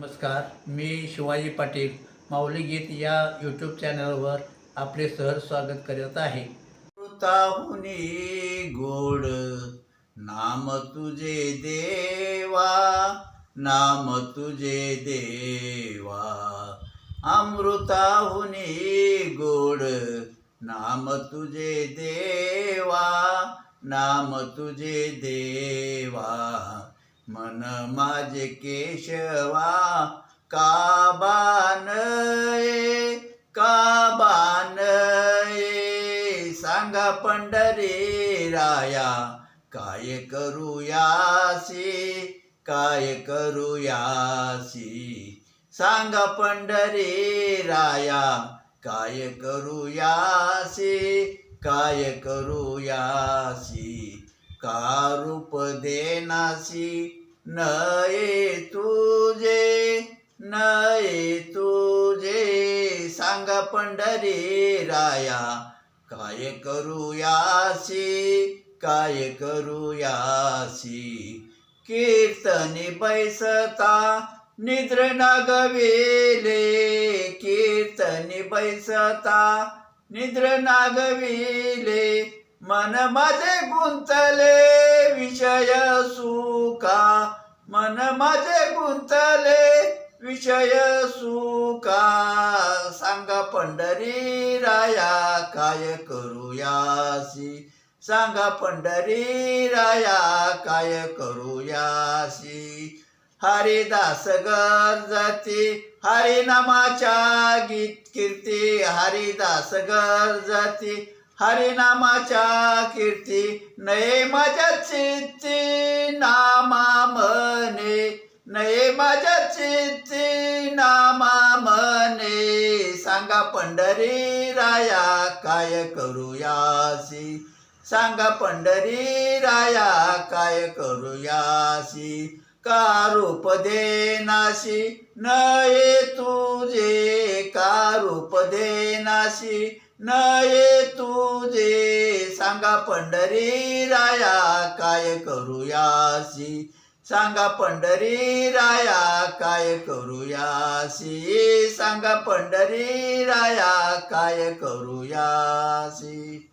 नमस्कार मी शिवाजी पाटील माऊली गीत या यूट्यूब चॅनलवर आपले सहर स्वागत करत आहे. अमृताहुनी गोड नाम तुझे देवा नाम तुझे देवा. अमृताहुनी गोड नाम तुझे देवा नाम तुझे देवा. मन माझे केशवा काबान काबान सांगा पंढरी राया काय करूयासी काय करूयासी? सांगा पंढरी राया काय करूयासी काय करूयासी? का रूप देनासी? नये तुझे नये तुझे. सांगा पंढरी राया काय करूयासी काय करूयासी कीर्तनी बैसता निद्र नागविले कीर्तनी बैसता निद्र नागविले. मन माझे गुंतले मन माझे गुंतले विषय सुका सांगा पंढरी राया काय करूयासी? सांगा पंढरी राया काय करूयासी? हरिदास गरजती हरिनामाच्या गीत कीर्ती. हरिदास गरजती हरिनामाच्या कीर्ती. नये माझ्या चित्ती. नामा मने नये माझ्या चित्ती नामा मने सांगा पंढरी राया काय करूयासी? सांगा पंढरी राया काय करूयासी? का रूप देनाशी नये तुझे का रूप देनाशी नये तुझे सांगा पंढरी राया काय करूयासी सांगा पंढरी राया काय करूयासी सांगा पंढरी राया काय करूयासी